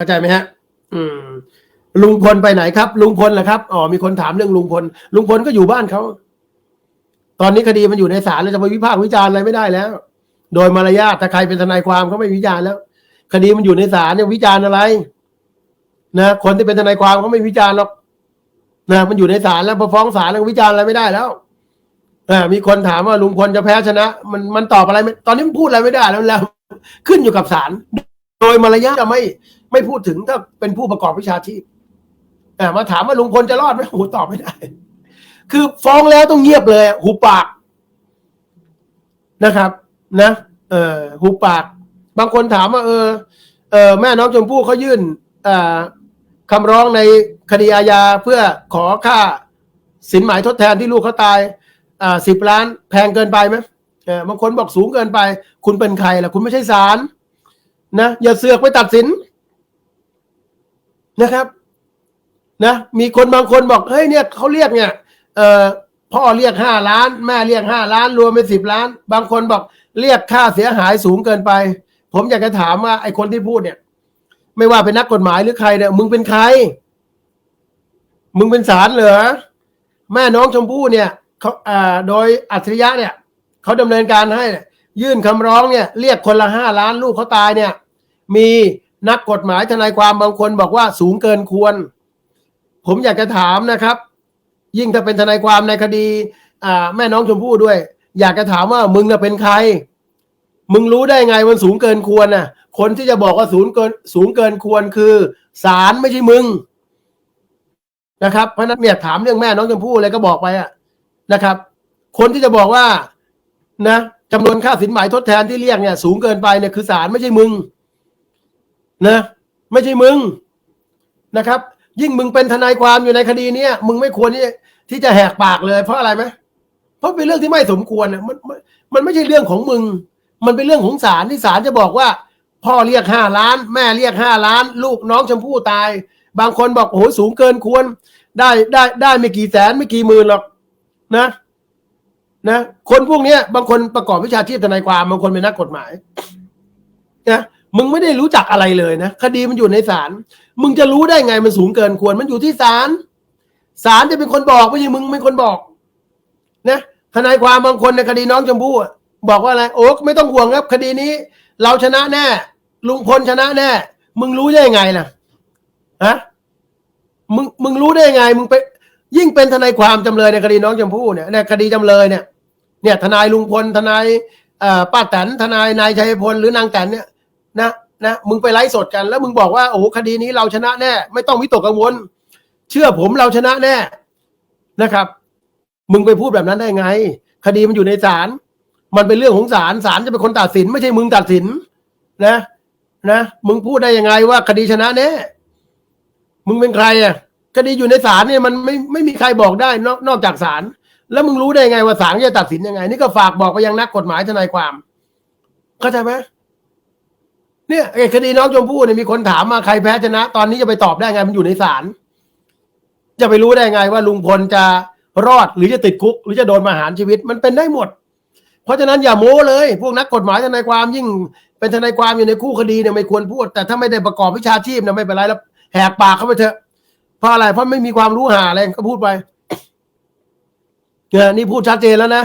เข้าใจไหมฮะ อืม ลุงพลไปไหนครับ ลุงพลเหรอครับอ๋อมีคนถามเรื่องลุงพล ลุงพลก็อยู่บ้านเขาตอนนี้คดีมันอยู่ในศาลเราจะไปวิพากษ์วิจารณ์อะไรไม่ได้แล้ว โดยมารยาทถ้าใครเป็นทนายความเขาไม่วิจารณ์แล้ว คดีมันอยู่ในศาลเนี่ยวิจารณ์อะไร นะคนที่เป็นทนายความเขาไม่วิจารณ์หรอกนะมันอยู่ในศาลแล้วพอฟ้องศาลแล้ววิจารณ์อะไรไม่ได้แล้วอ่ามีคนถามว่าลุงพลจะแพ้ชนะ มันมันตอบอะไรไม่ตอนนี้มันพูดอะไรไม่ได้แล้วแล้ว ขึ้นอยู่กับศาลโดยมารยาทจะไม่ ไม่พูดถึงถ้าเป็นผู้ประกอบวิชาชีพอ่มาถามว่าลุงพลจะรอดไหมโอ้ตอบไม่ได้ คือฟ้องแล้วต้องเงียบเลยหูปากนะครับ นะเออหูปาก บางคนถามว่า เออเออแม่น้องชมพู่เขายื่นอคำร้องในคดีอาญาเพื่อขอค่าสินหมายทดแทนที่ลูกเขาตายอ่าสิบล้านแพงเกินไปไหมบางคนบอกสูงเกินไป คุณเป็นใครล่ะ คุณไม่ใช่ศาลนะอย่าเสือกไปตัดสิน นะครับนะมีคนบางคนบอกเฮ้ยเนี่ยเขาเรียกเนี่ยเอ่อพ่อเรียกห้าล้าน แม่เรียกห้าล้าน รวมเป็นสิบล้าน บางคนบอกเรียกค่าเสียหายสูงเกินไป ผมอยากจะถามว่าไอ้คนที่พูดเนี่ย ไม่ว่าเป็นนักกฎหมายหรือใครเนี่ยมึงเป็นใคร มึงเป็นศาลเหรอแม่น้องชมพู่เนี่ยเขาอ่าโดยอัจฉริยะเนี่ยเขาดำเนินการให้ยยื่นคำร้องเนี่ย เรียกคนละห้าล้านลูกเขาตายเนี่ย มี นักกฎหมายทนายความบางคนบอกว่าสูงเกินควร ผมอยากจะถามนะครับ ยิ่งถ้าเป็นทนายความในคดีอ่าแม่น้องชมพู่ด้วย อยากจะถามว่ามึงน่ะเป็นใคร มึงรู้ได้ไงมันสูงเกินควรน่ะ คนที่จะบอกว่าสูงเกินสูงเกินควรคือศาลไม่ใช่มึงนะครับเพราะฉะนั้นเนี่ยถามเรื่องแม่น้องชมพู่อะไรก็บอกไปอะนะครับ คนที่จะบอกว่า นะจำนวนค่าสินหมายทดแทนที่เรียกเนี่ย สูงเกินไปเนี่ยคือศาลไม่ใช่มึง นะ ไม่ใช่มึงนะครับ ยิ่งมึงเป็นทนายความอยู่ในคดีเนี้ยมึงไม่ควรที่ที่จะแหกปากเลย เพราะอะไรไหมเพราะเป็นเรื่องที่ไม่สมควรนะมันมันมันไม่ใช่เรื่องของมึง มันเป็นเรื่องของศาลที่ศาลจะบอกว่า พ่อเรียกห้าล้าน แม่เรียกห้าล้าน ลูกน้องชมพู่ตาย บางคนบอกโอ้โหสูงเกินควร ได้ได้ได้ไม่กี่แสนไม่กี่หมื่นหรอกนะ นะ คนพวกนี้บางคนประกอบวิชาชีพทนายความบางคนเป็นนักกฎหมายนะ มึงไม่ได้รู้จักอะไรเลยนะคดีมันอยู่ในศาลมึงจะรู้ได้ไงมันสูงเกินควรมันอยู่ที่ศาลศาลจะเป็นคนบอกไม่ใช่มึงเป็นคนบอก นะทนายความบางคนในคดีน้องชมพู่บอกว่าอะไรโอ๊กไม่ต้องห่วงครับ คดีนี้ เราชนะแน่ ลุงพลชนะแน่ มึงรู้ได้ยังไงล่ะฮะมึงมึงรู้ได้ยังไง มึงไป ยิ่งเป็นทนายความจำเลยในคดีน้องชมพู่เนี่ยในคดีจำเลยเนี่ย เนี่ย ทนายลุงพลทนายอ่อป้าแตนทนายนายชัยพลหรือนางแตนเนี่ย นะนะมึงไปไลฟ์สดกันแล้วมึงบอกว่าโอ้โหคดีนี้เราชนะแน่ ไม่ต้องวิตกกังวล เชื่อผมเราชนะแน่นะครับ มึงไปพูดแบบนั้นได้ไง คดีมันอยู่ในศาลมันเป็นเรื่องของศาลศาลจะเป็นคนตัดสิน ไม่ใช่มึงตัดสิน นะ นะมึงพูดได้ยังไงว่าคดีชนะแน่มึงเป็นใครอะคดีอยู่ในศาลเนี่ยมันไม่ไม่มีใครบอกได้นอกนอกจากศาลแล้วมึงรู้ได้ไงว่าศาลจะตัดสินยังไง นี่ก็ฝากบอกไปยังนักกฎหมายทนายความเข้าใจไหม เนี่ยไอ้คดีน้องชมพู่เนี่ยมีคนถามมาใครแพ้ชนะ ตอนนี้จะไปตอบได้ไงมันอยู่ในศาลจะไปรู้ได้ไงว่าลุงพลจะรอดหรือจะติดคุก หรือจะโดนประหารชีวิตมันเป็นได้หมด เพราะฉะนั้นอย่าโม้เลย พวกนักกฎหมายทนายความยิ่ง เป็นทนายความอยู่ในคู่คดีเนี่ยไม่ควรพูด แต่ถ้าไม่ได้ประกอบวิชาชีพเนี่ยไม่เป็นไรแล้วแหกปากเข้าไปเถอะเพราะอะไรเพราะไม่มีความรู้หาอะไรก็พูดไปเนี่ยนี่พูดชัดเจนแล้วนะ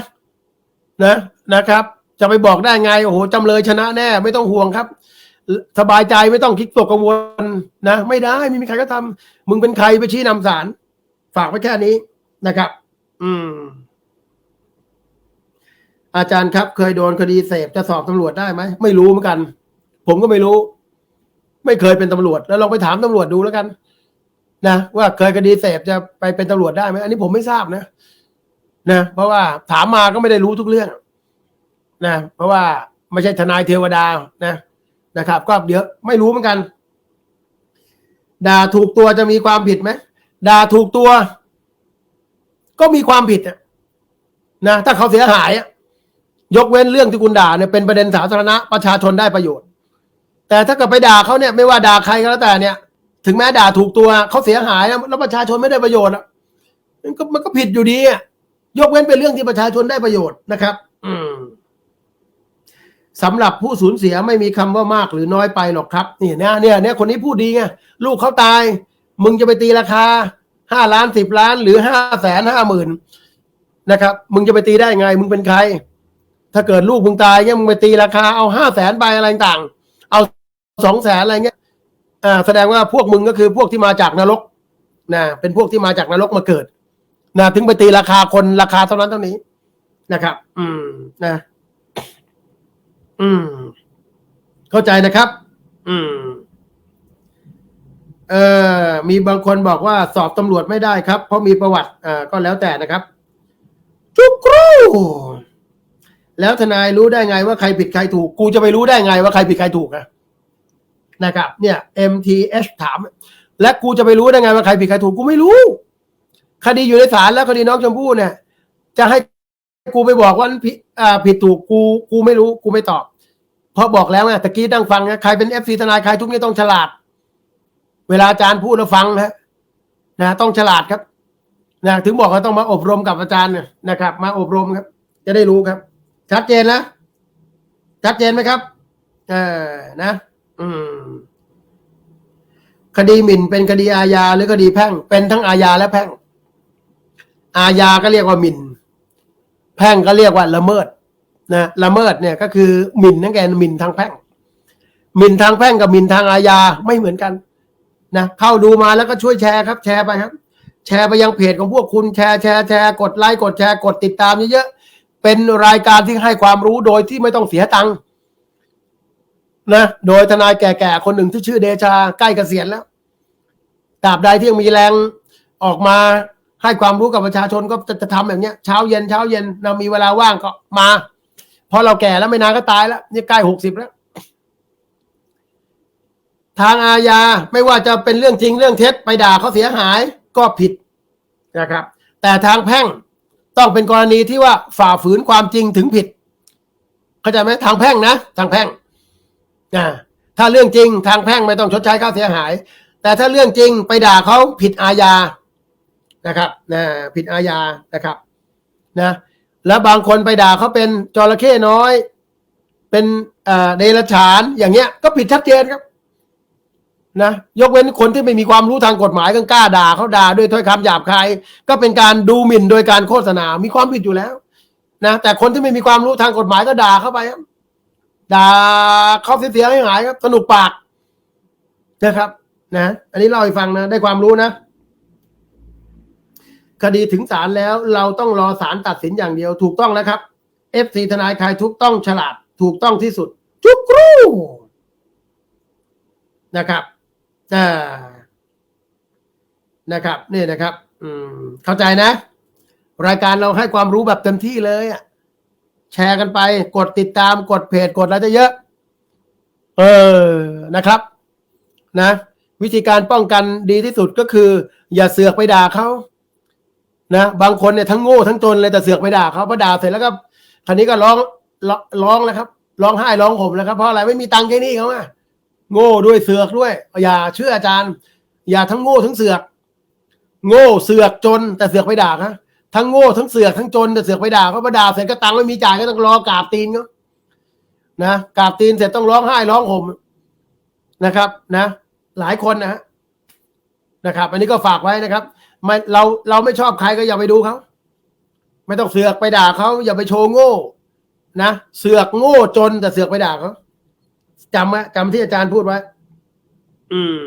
นะนะครับ จะไปบอกได้ไงโอ้โหจำเลยชนะแน่ ไม่ต้องห่วงครับ สบายใจไม่ต้องคิดตกกังวลนะ ไม่ได้ไม่มีใครก็ทำมึงเป็นใครไปชี้นำศาลฝากไว้แค่นี้นะครับ อืม อาจารย์ครับ เคยโดนคดีเสพจะสอบตำรวจได้ไหมไม่รู้เหมือนกัน ผมก็ไม่รู้ ไม่เคยเป็นตำรวจ แล้วลองไปถามตำรวจดูแล้วกัน นะว่าเคยคดีเสพจะไปเป็นตำรวจได้ไหมอันนี้ผมไม่ทราบนะนะเพราะว่าถามมาก็ไม่ได้รู้ทุกเรื่อง นะเพราะว่าไม่ใช่ทนายเทวดานะ นะครับ ก็เดี๋ยวไม่รู้เหมือนกัน ด่าถูกตัวจะมีความผิดไหมด่าถูกตัว ก็มีความผิดนะถ้าเขาเสียหายยกเว้นเรื่องที่คุณด่าเนี่ยเป็นประเด็นสาธารณะประชาชนได้ประโยชน์ แต่ถ้าเกิดไปด่าเขาเนี่ยไม่ว่าด่าใครก็แล้วแต่เนี่ย ถึงแม้ด่าถูกตัวเขาเสียหายแล้วประชาชนไม่ได้ประโยชน์อะมันก็มันก็ผิดอยู่ดีอะยกเว้นเป็นเรื่องที่ประชาชนได้ประโยชน์นะครับ อืม สำหรับผู้สูญเสียไม่มีคำว่ามากหรือน้อยไปหรอกครับนี่นะเนี่ยเนี่ยคนนี้พูดดีไงลูกเขาตาย มึงจะไปตีราคาห้าล้านสิบล้านหรือห้าแสนห้าหมื่นนะครับ มึงจะไปตีได้ไง มึงเป็นใคร ถ้าเกิดลูกมึงตายเนี่ยมึงไปตีราคาเอาห้าแสนไปอะไรต่าง เอาสองแสนอะไรเงี้ยอ่าแสดงว่าพวกมึงก็คือพวกที่มาจากนรกนะเป็นพวกที่มาจากนรกมาเกิดนะถึงไปตีราคาคนราคาเท่านั้นเท่านี้นะครับ อืมนะ อืม เข้าใจนะครับ อืม เออมีบางคนบอกว่าสอบตำรวจไม่ได้ครับ เพราะมีประวัติอ่าก็แล้วแต่นะครับจุกรูแล้วทนายรู้ได้ไงว่าใครผิดใครถูก กูจะไปรู้ได้ไงว่าใครผิดใครถูกอะนะครับ เนี่ย MTH ถาม และกูจะไปรู้ได้ไงว่าใครผิดใครถูกกูไม่รู้ คดีอยู่ในศาลแล้วคดีน้องชมพู่เนี่ย จะให้ กูไปบอกว่าผิดอ่าผิดถูกกูกูไม่รู้กูไม่ตอบ เพราะบอกแล้วไงตะกี้นั่งฟังนะใครเป็นเอฟซีทนายใครทุกนี่ต้องฉลาด เวลาอาจารย์พูดเราฟังนะนะต้องฉลาดครับนะถึงบอกว่าต้องมาอบรมกับอาจารย์นะครับ มาอบรมครับ จะได้รู้ครับ ชัดเจนนะชัดเจนไหมครับ เออนะ อืม คดีหมิ่นเป็นคดีอาญาหรือคดีแพ่ง เป็นทั้งอาญาและแพ่ง อาญาก็เรียกว่าหมิ่น พ่งก็เรียกว่าละเมิดนะละเมิดเนี่ยก็คือหมิ่นนั่นแกหมิ่นทางแพ่งหมิ่นทางแพ่งกับหมิ่นทางอาญาไม่เหมือนกันนะเข้าดูมาแล้วก็ช่วยแชร์ครับ แชร์ไปครับ แชร์ไปยังเพจของพวกคุณแชร์แชร์แชร์กดไลค์กดแชร์กดติดตามเยอะๆเป็นรายการที่ให้ความรู้โดยที่ไม่ต้องเสียตังค์นะโดยทนายแก่ๆคนหนึ่งที่ชื่อเดชาใกล้เกษียณแล้วตราบใดที่ยังมีแรงออกมา ให้ความรู้กับประชาชนก็จะจะทำแบบเนี้ยเช้าเย็นเช้าเย็นเรามีเวลาว่างก็มาพราะเราแก่แล้วไม่นานก็ตายแล้วนี่ใกล้หกสิบแล้ว ทางอาญาไม่ว่าจะเป็นเรื่องจริงเรื่องเท็จไปด่าเขาเสียหายก็ผิดนะครับ แต่ทางแพ่งต้องเป็นกรณีที่ว่าฝ่าฝืนความจริงถึงผิด เข้าใจไหมทางแพ่งนะ ทางแพ่งอ่าถ้าเรื่องจริงทางแพ่งไม่ต้องชดใช้ค่าเสียหาย แต่ถ้าเรื่องจริงไปด่าเขาผิดอาญา นะครับนะผิดอาญานะครับนะแล้วบางคนไปด่าเขาเป็นจระเข้น้อย เป็นเดรัจฉานอย่างเงี้ย ก็ผิดชัดเจนครับนะยกเว้นคนที่ไม่มีความรู้ทางกฎหมายก็กล้าด่าเขาด่าด้วยถ้อยคำหยาบคายก็เป็นการดูหมิ่นโดยการโฆษณา มีความผิดอยู่แล้วนะแต่คนที่ไม่มีความรู้ทางกฎหมายก็ด่าเข้าไปครับด่าเขาเสียหายหายครับสนุกปากนะครับ นะ อันนี้เล่าให้ฟังนะได้ความรู้นะ คดีถึงศาลแล้วเราต้องรอศาลตัดสินอย่างเดียวถูกต้องแล้วครับ FC ทนายคลายทุกต้องฉลาดถูกต้องที่สุด จุกรูนะครับอ่านะครับนี่นะครับ อืม เข้าใจนะ รายการเราให้ความรู้แบบเต็มที่เลยอะแชร์กันไป กดติดตามกดเพจกดอะไรจะเยอะ เออนะครับ นะ วิธีการป้องกันดีที่สุดก็คือ อย่าเสือกไปด่าเขา นะบางคนเนี่ยทั้งโง่ทั้งจนเลยแต่เสือกไปด่าเขาพอด่าเสร็จแล้วก็คราวนี้ก็ร้องร้องร้องแล้วครับร้องไห้ร้องห่มแล้วครับเพราะอะไรไม่มีตังค์แค่นี้เขาอะโง่ด้วยเสือกด้วย อย่าเชื่ออาจารย์ อย่าทั้งโง่ทั้งเสือก โง่เสือกจน แต่เสือกไปด่าเขาทั้งโง่ทั้งเสือกทั้งจนแต่เสือกไปด่าเขาพอด่าเสร็จก็ตังค์ไม่มีจ่ายก็ต้องรอกราบตีนเขานะกราบตีนเสร็จต้องร้องไห้ร้องห่มนะครับ นะ หลายคนนะนะครับ อันนี้ก็ฝากไว้นะครับ ไม่เราเราไม่ชอบใครก็อย่าไปดูเขาไม่ต้องเสือกไปด่าเขาอย่าไปโชว์โง่ นะเสือกโง่จนแต่เสือกไปด่าเขาจำไหมจำที่อาจารย์พูดไว้ อืม